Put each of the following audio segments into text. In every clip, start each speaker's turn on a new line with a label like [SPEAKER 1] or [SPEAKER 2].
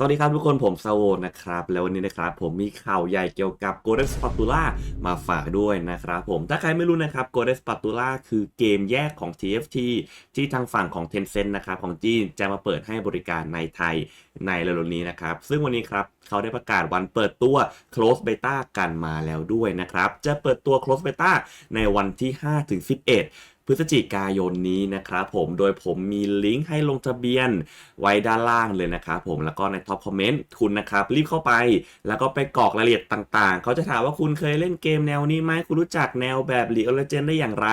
[SPEAKER 1] สวัสดีครับทุกคนผมซาโวนะครับ แล้ววันนี้นะครับผมมีข่าวใหญ่เกี่ยวกับ Golden Spatula มาฝากด้วยนะครับผมถ้าใครไม่รู้นะครับ Golden Spatula คือเกมแยกของ TFT ที่ทางฝั่งของ Tencent นะครับของจีนจะมาเปิดให้บริการในไทยในเร็วๆนี้นะครับ ซึ่งวันนี้ครับเขาได้ประกาศวันเปิดตัว Close Beta กันมาแล้วด้วยนะครับ จะเปิดตัว Close Beta ในวันที่ 5-11 พฤศจิกายนนี้นะครับผมโดยผมมีลิงก์ให้ลงทะเบียนไว้ด้านล่างเลยนะครับผมแล้วก็ในท็อปคอมเมนต์คุณนะครับรีบเข้าไป แล้วก็ไปกรอกรายละเอียดต่างๆ เขาจะถามว่าคุณเคยเล่นเกมแนวนี้ไหมคุณรู้จักแนวแบบ League of Legends ได้อย่างไร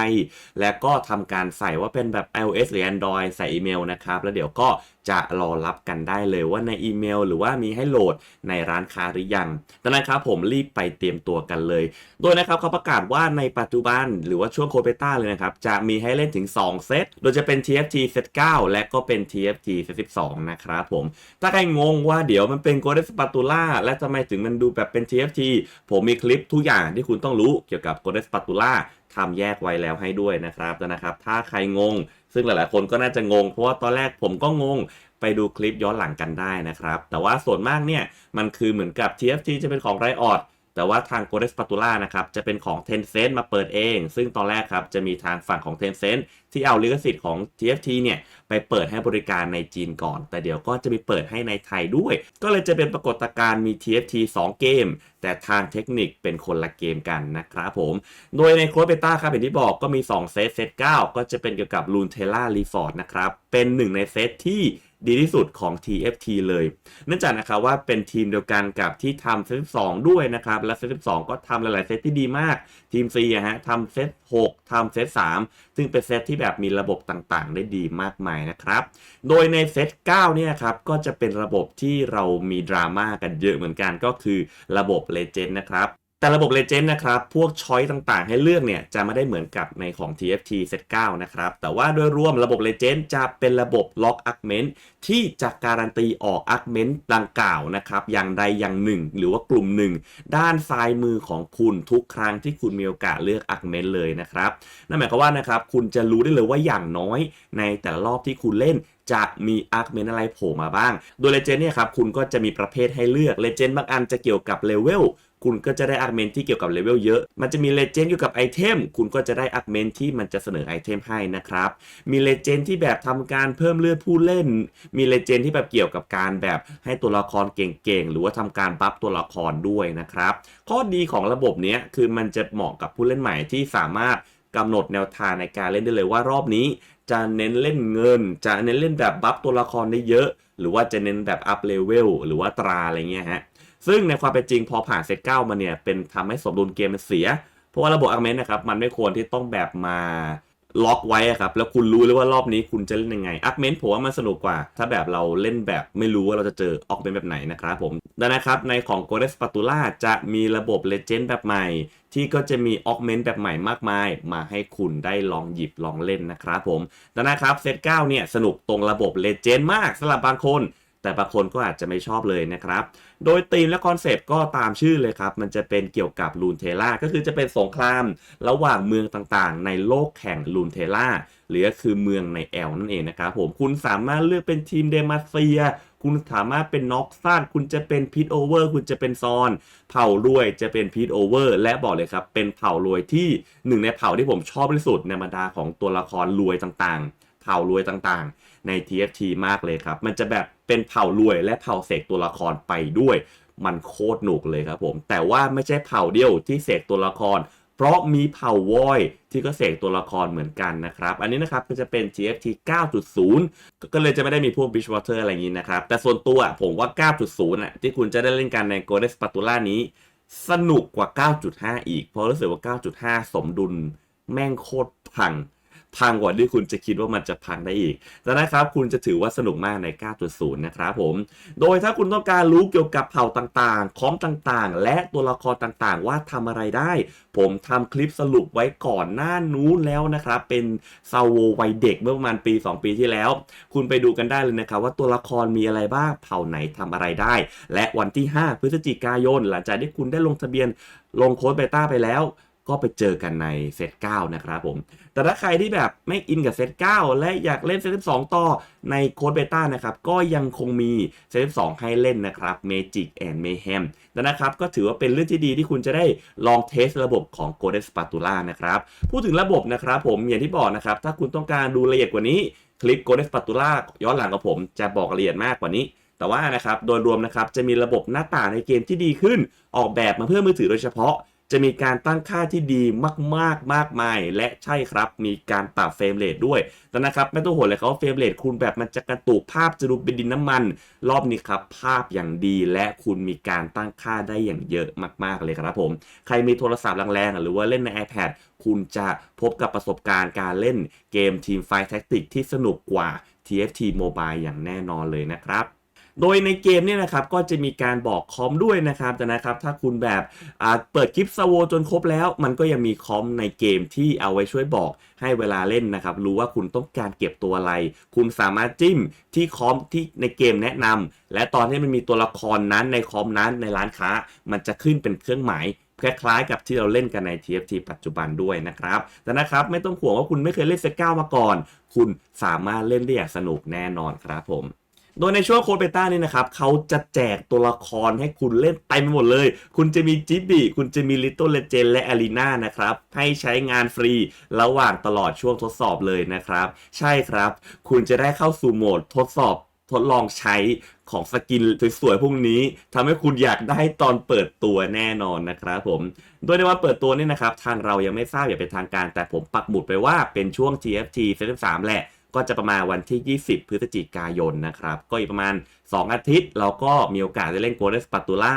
[SPEAKER 1] และก็ทำการใส่ว่าเป็นแบบ iOS หรือ Android ใส่อีเมลนะครับแล้วเดี๋ยวก็ จะรอรับกันได้เลยว่าในอีเมล หรือว่ามีให้โหลดในร้านค้าหรือยังดังนั้นครับผมรีบไปเตรียมตัวกันเลย โดยนะครับเขาประกาศว่าในปัจจุบันหรือว่าช่วงโคเปต้าเลยนะครับ จะมีให้เล่นถึง 2 เซต โดยจะเป็น TFT เซต9และก็เป็น TFT เซต12 นะครับผม ถ้าใครงงว่าเดี๋ยวมันเป็น Golden Spatula และทำไมถึงมันดูแบบเป็น TFT ผมมีคลิปทุกอย่างที่คุณต้องรู้เกี่ยวกับ Golden Spatula ทำแยกไว้แล้วให้ด้วยนะครับนะครับ ถ้าใครงง ซึ่งหลาย ๆ คนก็น่าจะงง เพราะว่าตอนแรกผมก็งงไปดูคลิปย้อนหลังกันได้นะครับ แต่ว่าส่วนมากเนี่ย มันคือเหมือนกับ TFT จะเป็นของไรออดแต่ว่าทาง Golden Spatula นะครับ จะเป็นของ Tencent มาเปิดเอง ซึ่งตอนแรกครับ จะมีทางฝั่งของ Tencent ที่เอาลิขสิทธิ์ของ TFT เนี่ยไปเปิดให้บริการในจีนก่อน แต่เดี๋ยวก็จะมีเปิดให้ในไทยด้วย ก็เลยจะเป็นปรากฏการณ์มี TFT 2 เกม แต่ทางเทคนิคเป็นคนละเกมกันนะครับผม โดยในโค้ดเบต้าครับอย่างที่บอกก็มี 2 เซตเซต9ก็จะเป็นเกี่ยวกับ r u n e t e l l a r e f o r d นะครับ เป็นหนึ่งในเซตที่ดีที่สุดของ TFT เลย เนื่องจากนะครับว่าเป็นทีมเดียวกันกับที่ทำเซต12 ด้วยนะครับ และเซต12 ก็ทำหลาย ๆ เซตที่ดีมาก ทีม C อะฮะทำเซต6ทำเซต3ซึ่งเป็นเซตที่แบบแบบมีระบบต่างๆ ได้ดีมากมายนะครับ โดยในเซต9เนี่ยครับก็จะเป็นระบบที่เรามีดราม่ากันเยอะเหมือนกันก็คือระบบ Legend นะครับ แต่ระบบ Legend นะครับ พวกช้อยต่างๆ ให้เลือกเนี่ยจะไม่ได้เหมือนกับในของ TFT Set 9นะครับ แต่ว่าโดยรวมระบบ Legend จะเป็นระบบ Lock Augment ที่จะการันตีออก Augment ดังกล่าวนะครับ อย่างใดอย่างหนึ่ง หรือว่ากลุ่มหนึ่ง ด้านซ้ายมือของคุณทุกครั้งที่คุณมีโอกาสเลือก Augment เลยนะครับ นั่นหมายความว่านะครับคุณจะรู้ได้เลยว่าอย่างน้อยในแต่ละรอบที่คุณเล่น จะมีอาร์คเมนอะไรโผล่มาบ้าง โดยเลเจนเนี่ยครับคุณก็จะมีประเภทให้เลือกเลเจนบางอันจะเกี่ยวกับเลเวลคุณก็จะได้อาร์เมนที่เกี่ยวกับเลเวลเยอะ มันจะมีเลเจนด์เกี่ยวกับไอเทม คุณก็จะได้อาร์เมนที่มันจะเสนอไอเทมให้นะครับ มีเลเจนด์ที่แบบทำการเพิ่มเลือดผู้เล่น มีเลเจนด์ที่แบบเกี่ยวกับการแบบให้ตัวละครเก่งๆ หรือว่าทำการบัฟตัวละครด้วยนะครับ ข้อดีของระบบเนี้ยคือมันจะเหมาะกับผู้เล่นใหม่ที่สามารถ กำหนดแนวทางในการเล่นได้เลยว่ารอบนี้จะเน้นเล่นเงิน จะเน้นเล่นแบบบัฟตัวละครได้เยอะ หรือว่าจะเน้นแบบอัพเลเวลหรือว่าตราอะไรเงี้ยฮะซึ่งในความเป็นจริงพอผ่านเซตเก้ามาเนี่ยเป็นทำให้สมดุลเกมมันเสีย เพราะว่าระบบอาร์เมนนะครับมันไม่ควรที่ต้องแบบมา ล็อกไว้ครับ แล้วคุณรู้เลยว่ารอบนี้คุณจะเล่นยังไงอาร์เมนผมว่ามันสนุกกว่า ถ้าแบบเราเล่นแบบไม่รู้ว่าเราจะเจอออกเป็นแบบไหนนะครับผมดังนั้นนะครับในของ g o d e s Spatula จะมีระบบ Legend แบบใหม่ ที่ก็จะมีออกเมนต์แบบใหม่มากมาย มาให้คุณได้ลองหยิบลองเล่นนะครับผมดังนั้นครับเซต9เนี่ยสนุกตรงระบบ Legend มากสำหรับบางคน แต่บางคนก็อาจจะไม่ชอบเลยนะครับ โดยธีมและคอนเซปต์ก็ตามชื่อเลยครับ มันจะเป็นเกี่ยวกับลูนเทล่าก็คือจะเป็นสงคราม ระหว่างเมืองต่างๆ ในโลกแข่งลูนเทล่าหรือก็คือเมืองในแอลนั่นเองนะครับผมคุณสามารถเลือกเป็นทีมเดมาเซีย คุณสามารถเป็นน็อกซันคุณจะเป็นพีทโอเวอร์คุณจะเป็นซอน เผ่ารวยจะเป็นพีทโอเวอร์และบอกเลยครับ เป็นเผ่ารวยที่หนึ่งในเผ่าที่ผมชอบที่สุดในบรรดาของตัวละครรวยต่างๆ เผ่ารวยต่างๆ ใน TFT มากเลยครับ มันจะแบบเป็นเผ่ารวยและเผ่าเสกตัวละครไปด้วย มันโคตรหนุกเลยครับผม แต่ว่าไม่ใช่เผ่าเดียวที่เสกตัวละคร เพราะมีเผ่าวอยที่ก็เสกตัวละครเหมือนกันนะครับ อันนี้นะครับก็จะเป็น TFT 9.0 ก็เลยจะไม่ได้มีพวก Bridgewater อะไรอย่างนี้นะครับ แต่ส่วนตัวผมว่า 9.0อะที่คุณจะได้เล่นกันใน Golden Spatula นี้ สนุกกว่า 9.5 อีก เพราะรู้สึกว่า 9.5 สมดุลแม่งโคตรพัง พังกว่าที่คุณจะคิดว่ามันจะพังได้อีกแต่นะครับคุณจะถือว่าสนุกมากใน 9.0 นะครับผม โดยถ้าคุณต้องการรู้เกี่ยวกับเผ่าต่างๆ คอมต่างๆ และตัวละครต่างๆ ว่าทำอะไรได้ ผมทำคลิปสรุปไว้ก่อนหน้านู้นแล้วนะครับ เป็นซาโววัยเด็กเมื่อประมาณปี 2 ปีที่แล้ว คุณไปดูกันได้เลยนะครับว่าตัวละครมีอะไรบ้าง เผ่าไหนทำอะไรได้ และวันที่ 5 พฤศจิกายน หลังจากที่คุณได้ลงทะเบียนลงโค้ดเบต้าไปแล้ว ก็ไปเจอกันในเซต9นะครับผม แต่ถ้าใครที่แบบไม่อินกับเซต9และอยากเล่นเซต2ต่อในโค้ดเบต้านะครับก็ยังคงมีเซต2ให้เล่นนะครับ Magic and Mayhem แต่นะครับก็ถือว่าเป็นเรื่องที่ดีที่คุณจะได้ลองเทสระบบของ Golden Spatula นะครับพูดถึงระบบนะครับผมอย่างที่บอกนะครับ ถ้าคุณต้องการดูละเอียดกว่านี้คลิป Golden Spatula ย้อนหลังกับผมจะบอกละเอียดมากกว่านี้แต่ว่านะครับโดยรวมนะครับจะมีระบบหน้าต่างในเกมที่ดีขึ้น ออกแบบมาเพื่อมือถือโดยเฉพาะ จะมีการตั้งค่าที่ดีมากๆมากมาย และใช่ครับ มีการปรับเฟรมเรทด้วยแต่นะครับไม่ต้องห่วงเลยครับว่าเฟรมเรทคุณแบบมันจะกระตุกภาพจะดูเป็นดินน้ำมัน รอบนี้ครับ ภาพอย่างดีและคุณมีการตั้งค่าได้อย่างเยอะมากๆเลยครับผม ใครมีโทรศัพท์แรงๆหรือว่าเล่นใน iPad คุณจะพบกับประสบการณ์การเล่นเกมทีมไฟแท็กติกที่สนุกกว่า TFT Mobile อย่างแน่นอนเลยนะครับ โดยในเกมเนี่ยนะครับก็จะมีการบอกคอมด้วยนะครับแต่นะครับถ้าคุณแบบเปิดคลิปสโวจนครบแล้ว มันก็ยังมีคอมในเกมที่เอาไว้ช่วยบอกให้เวลาเล่นนะครับรู้ว่าคุณต้องการเก็บตัวอะไร คุณสามารถจิ้มที่คอมที่ในเกมแนะนำและตอนที่มันมีตัวละครนั้นในคอมนั้นในร้านค้า มันจะขึ้นเป็นเครื่องหมายคล้ายๆกับที่เราเล่นกันใน TFT ปัจจุบันด้วยนะครับ แต่นะครับไม่ต้องห่วงว่าคุณไม่เคยเล่นเซก้ามาก่อน คุณสามารถเล่นได้อย่างสนุกแน่นอนครับผม โดยในช่วงโค้ดเบต้านี่นะครับเขาจะแจกตัวละครให้คุณเล่นเต็มไปหมดเลย คุณจะมีจิบบิคุณจะมีลิ t เ l ิ l เลเจนและอารีนานะครับ ให้ใช้งานฟรีระหว่างตลอดช่วงทดสอบเลยนะครับ ใช่ครับ คุณจะได้เข้าสู่โหมดทดสอบทดลองใช้ของสกินสวยๆพวกนี้ทำให้คุณอยากได้ตอนเปิดตัวแน่นอนนะครับผม โดยในวันเปิดตัวนี่นะครับ ทางเรายังไม่ทราบอย่างเป็นทางการ แต่ผมปักหมุดไปว่าเป็นช่วง TFT เซต3แหละ ก็จะประมาณวันที่ 20 พฤศจิกายนนะครับ ก็อีกประมาณ 2 อาทิตย์ เราก็มีโอกาสได้เล่นโกลเด้นสปาตูล่า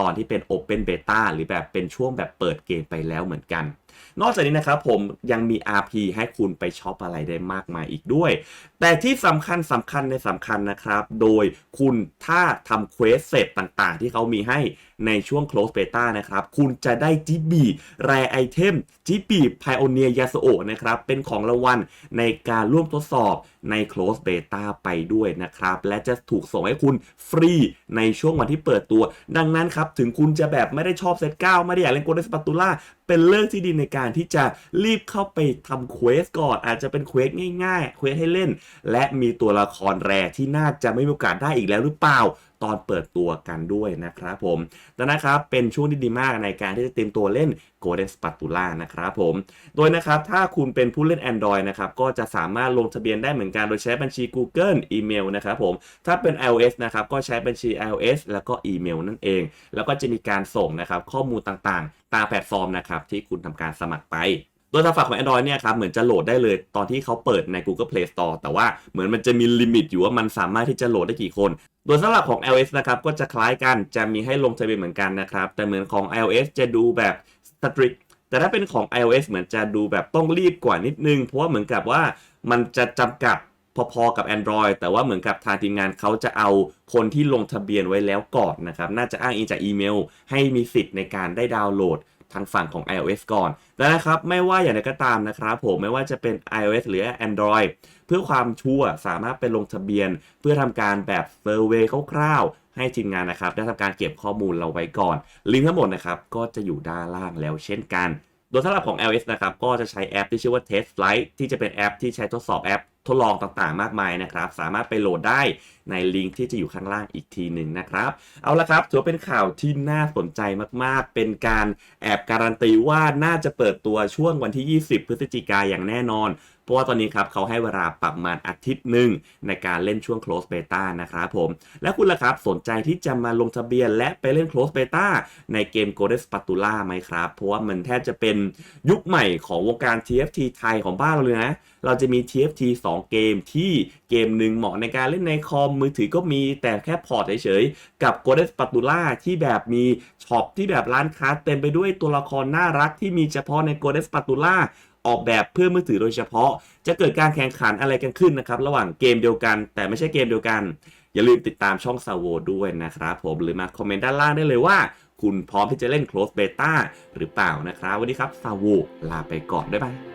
[SPEAKER 1] ตอนที่เป็น Open Beta หรือแบบเป็นช่วงแบบเปิดเกมไปแล้วเหมือนกัน นอกจากนี้นะครับผมยังมี RP ให้คุณไปช็อปอะไรได้มากมายอีกด้วย แต่ที่สำคัญสำคัญในสำคัญนะครับ โดยคุณถ้าทำเควสเสร็จต่างๆ ที่เขามีให้ในช่วง close beta นะครับ คุณจะได้จิบีแรไอเทมจิบีไพโอเนียยาสโอนะครับ เป็นของรางวัลในการร่วมทดสอบใน close beta ไปด้วยนะครับ และจะถูกส่งให้คุณฟรีในช่วงวันที่เปิดตัว ดังนั้นครับ ถึงคุณจะแบบไม่ได้ชอบเซต9ไม่ได้อยากเล่นโกลเด้นสปาตูล่า เป็นเลิกที่ดีในการที่จะรีบเข้าไปทำเควสก่อน อาจจะเป็นเควสง่ายๆเควสให้เล่น และมีตัวละครแรที่น่าจะไม่มีโอกาสได้อีกแล้วหรือเปล่า ตอนเปิดตัวกันด้วยนะครับผมดังนั้นะครับเป็นช่วงที่ดีมากในการที่จะเตรียมตัวเล่น Golden Spatula นะครับผม โดยนะครับถ้าคุณเป็นผู้เล่น Android นะครับก็จะสามารถลงทะเบียนได้เหมือนกันโดยใช้บัญชี Google อีเมลนะครับผม ถ้าเป็น iOS นะครับก็ใช้บัญชี iOS แล้วก็อีเมลนั่นเอง แล้วก็จะมีการส่งนะครับข้อมูลต่างๆ ตามแพลตฟอร์มนะครับที่คุณทำการสมัครไป โดยทางฝั่งของ Android เนี่ยครับเหมือนจะโหลดได้เลยตอนที่เขาเปิดใน Google Play Store แต่ว่าเหมือนมันจะมีลิมิตอยู่ว่ามันสามารถที่จะโหลดได้กี่คน โดยสำหรับของ iOS นะครับก็จะคล้ายกันจะมีให้ลงทะเบียนเหมือนกันนะครับแต่เหมือนของ iOS จะดูแบบ strict แต่ถ้าเป็นของ iOS เหมือนจะดูแบบต้องรีบกว่านิดนึง เพราะว่าเหมือนกับว่ามันจะจำกัดพอๆกับ Android แต่ว่าเหมือนกับทางทีมงานเขาจะเอาคนที่ลงทะเบียนไว้แล้วก่อนนะครับ น่าจะอ้างอิงจากอีเมล ให้มีสิทธิ์ในการได้ดาวน์โหลด ทางฝั่งของ iOS ก่อนแล้วนะครับ ไม่ว่าอย่างไรก็ตามนะครับผมไม่ว่าจะเป็น iOS หรือ Android เพื่อความชัวร์สามารถไปลงทะเบียน เพื่อทำการแบบเซอร์เวยคร่าวๆ ให้ทีมงานนะครับ ได้ทำการเก็บข้อมูลเราไว้ก่อน ลิงก์ทั้งหมดนะครับ ก็จะอยู่ด้านล่างแล้วเช่นกัน โดยสำหรับของ iOS นะครับ ก็จะใช้แอปที่ชื่อว่า Test Flight ที่จะเป็นแอปที่ใช้ทดสอบแอป ทดลองต่างๆ มากมายนะครับ สามารถไปโหลดได้ในลิงก์ที่จะอยู่ข้างล่างอีกทีหนึ่งนะครับ เอาละครับถือว่าเป็นข่าวที่น่าสนใจมากๆ เป็นการแอบการันตีว่าน่าจะเปิดตัวช่วงวันที่ 20 พฤศจิกายนอย่างแน่นอน เพราะว่าตอนนี้ครับเขาให้เวลาประมาณอาทิตย์หนึ่งในการเล่นช่วง close beta นะครับผม และคุณล่ะครับสนใจที่จะมาลงทะเบียนและไปเล่น close beta ในเกม Golden Spatula ไหมครับ เพราะว่ามันแทบจะเป็นยุคใหม่ของวงการ TFT ไทยของบ้านเราเลยนะ เราจะมี TFT 2 เกมที่เกมหนึ่งเหมาะในการเล่นในคอมมือถือก็มีแต่แค่พอร์ตเฉยๆ กับ Golden Spatula ที่แบบมีช็อปที่แบบร้านค้าเต็มไปด้วยตัวละครน่ารักที่มีเฉพาะใน Golden Spatula ออกแบบเพื่อมือถือโดยเฉพาะ จะเกิดการแข่งขันอะไรกันขึ้นนะครับ ระหว่างเกมเดียวกัน แต่ไม่ใช่เกมเดียวกัน อย่าลืมติดตามช่องซาโวด้วยนะครับผมหรือมาคอมเมนต์ด้านล่างได้เลยว่า คุณพร้อมที่จะเล่น close beta หรือเปล่านะครับ วันนี้ครับซาโวลาไปก่อนบ๊ายบาย